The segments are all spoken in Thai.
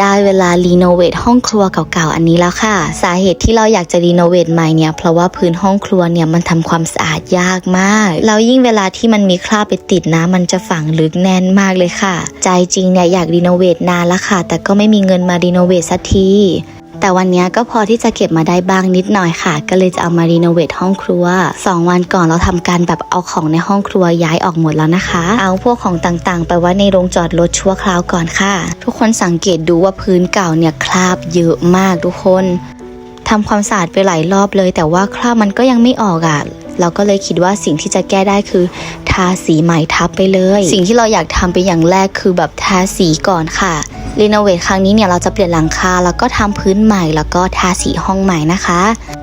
ได้เวลารีโนเวทห้องครัวเก่าๆอันนี้แล้วค่ะ สาเหตุที่เราอยากจะรีโนเวทใหม่เนี่ยเพราะว่าพื้นห้องครัวเนี่ยมันทำความสะอาดยากมากแล้วยิ่งเวลาที่มันมีคราบไปติดนะมันจะฝังลึกแน่นมากเลยค่ะ ใจจริงเนี่ยอยากรีโนเวทนานแล้วค่ะ แต่ก็ไม่มีเงินมารีโนเวทสักที แต่วันนี้ก็พอที่จะเก็บมาได้บ้างนิดหน่อยค่ะ ก็เลยจะเอามารีโนเวทห้องครัว 2 วันก่อนเราทำการแบบเอาของในห้องครัวย้ายออกหมดแล้วนะคะ เอาพวกของต่างๆ ไปไว้ในโรงจอดรถชั่วคราวก่อนค่ะ ทุกคนสังเกตดูว่าพื้นเก่าเนี่ยคราบเยอะมากทุกคนทำความสะอาดไปหลายรอบเลย แต่ว่าคราบมันก็ยังไม่ออกอะ่ะเราก็เลยคิดว่าสิ่งที่จะแก้ได้คือ ทาสีใหม่ทับไปเลย สิ่งที่เราอยากทำเป็นอย่างแรกคือแบบทาสีก่อนค่ะ รีโนเวทครั้งนี้เนี่ยเราจะเปลี่ยนหลังคาแล้วก็ทำพื้นใหม่แล้วก็ทาสีห้องใหม่นะคะ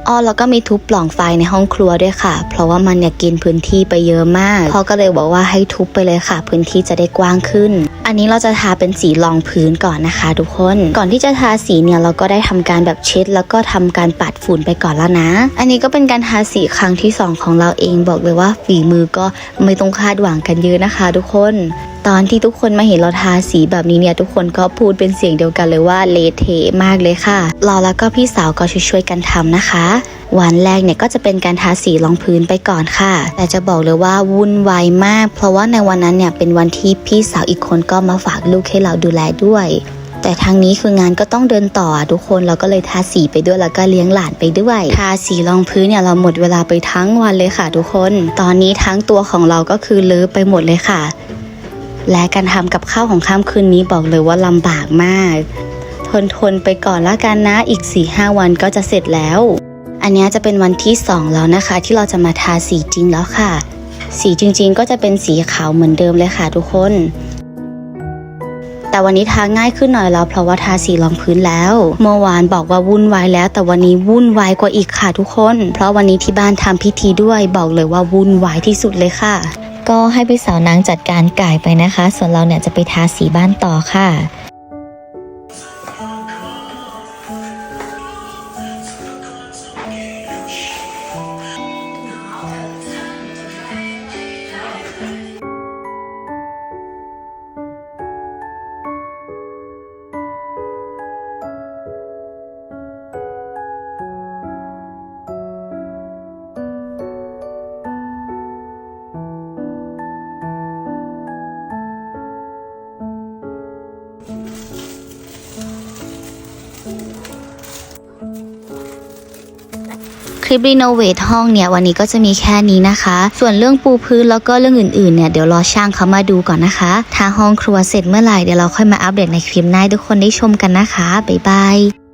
อ้อแล้วก็มีทุบปล่องไฟในห้องครัวด้วยค่ะ เพราะว่ามันเนี่ยกินพื้นที่ไปเยอะมากพ่อก็เลยบอกว่าให้ทุบไปเลยค่ะ พื้นที่จะได้กว้างขึ้น อันนี้เราจะทาเป็นสีรองพื้นก่อนนะคะ ทุกคนก่อนที่จะทาสีเนี่ยเราก็ได้ทำการแบบเช็ด แล้วก็ทำการปัดฝุ่นไปก่อนแล้วนะ อันนี้ก็เป็นการทาสีครั้งที่สองของเราเองบอกเลยว่าฝีมือก็ไม่ต้องคาดหวังกันเยอะนะคะ ทุกคน ตอนที่ทุกคนมาเห็นเราทาสีแบบนี้เนี่ยทุกคนก็พูดเป็นเสียงเดียวกันเลยว่าเละเทะมากเลยค่ะ เราแล้วก็พี่สาวก็ช่วยๆกันทำนะคะ วันแรกเนี่ยก็จะเป็นการทาสีรองพื้นไปก่อนค่ะ แต่จะบอกเลยว่าวุ่นวายมาก เพราะว่าในวันนั้นเนี่ยเป็นวันที่พี่สาวอีกคนก็มาฝากลูกให้เราดูแลด้วยแต่ทางนี้คืองานก็ต้องเดินต่อทุกคนเราก็เลยทาสีไปด้วยแล้วก็เลี้ยงหลานไปด้วยทาสีรองพื้นเนี่ยเราหมดเวลาไปทั้งวันเลยค่ะ ทุกคน ตอนนี้ทั้งตัวของเราก็คือเลอะไปหมดเลยค่ะ และการทำกับข้าวของข้ามคืนนี้บอกเลยว่าลำบากมาก ทนทนไปก่อนละกันนะอีก4ีหวันก็จะเสร็จแล้ว อันนี้จะเป็นวันที่ 2 แล้วนะคะ ที่เราจะมาทาสีจริงแล้วค่ะ สีจริงๆ ก็จะเป็นสีขาวเหมือนเดิมเลยค่ะทุกคน แต่วันนี้ทาง่ายขึ้นหน่อยแล้ว เพราะว่าทาสีรองพื้นแล้ว เมื่อวานบอกว่าวุ่นวายแล้ว แต่วันนี้วุ่นวายกว่าอีกค่ะทุกคน เพราะวันนี้ที่บ้านทำพิธีด้วยบอกเลยว่าวุ่นวายที่สุดเลยค่ะ ก็ให้พี่สาวนางจัดการไก่ไปนะคะ ส่วนเราเนี่ยจะไปทาสีบ้านต่อค่ะ คลิปรีโนเวทห้องเนี่ยวันนี้ก็จะมีแค่นี้นะคะ ส่วนเรื่องปูพื้นแล้วก็เรื่องอื่นๆเนี่ยเดี๋ยวรอช่างเขามาดูก่อนนะคะ ถ้าห้องครัวเสร็จเมื่อไหร่เดี๋ยวเราค่อยมาอัปเดตในคลิปหน้าทุกคนได้ชมกันนะคะ บ๊ายบาย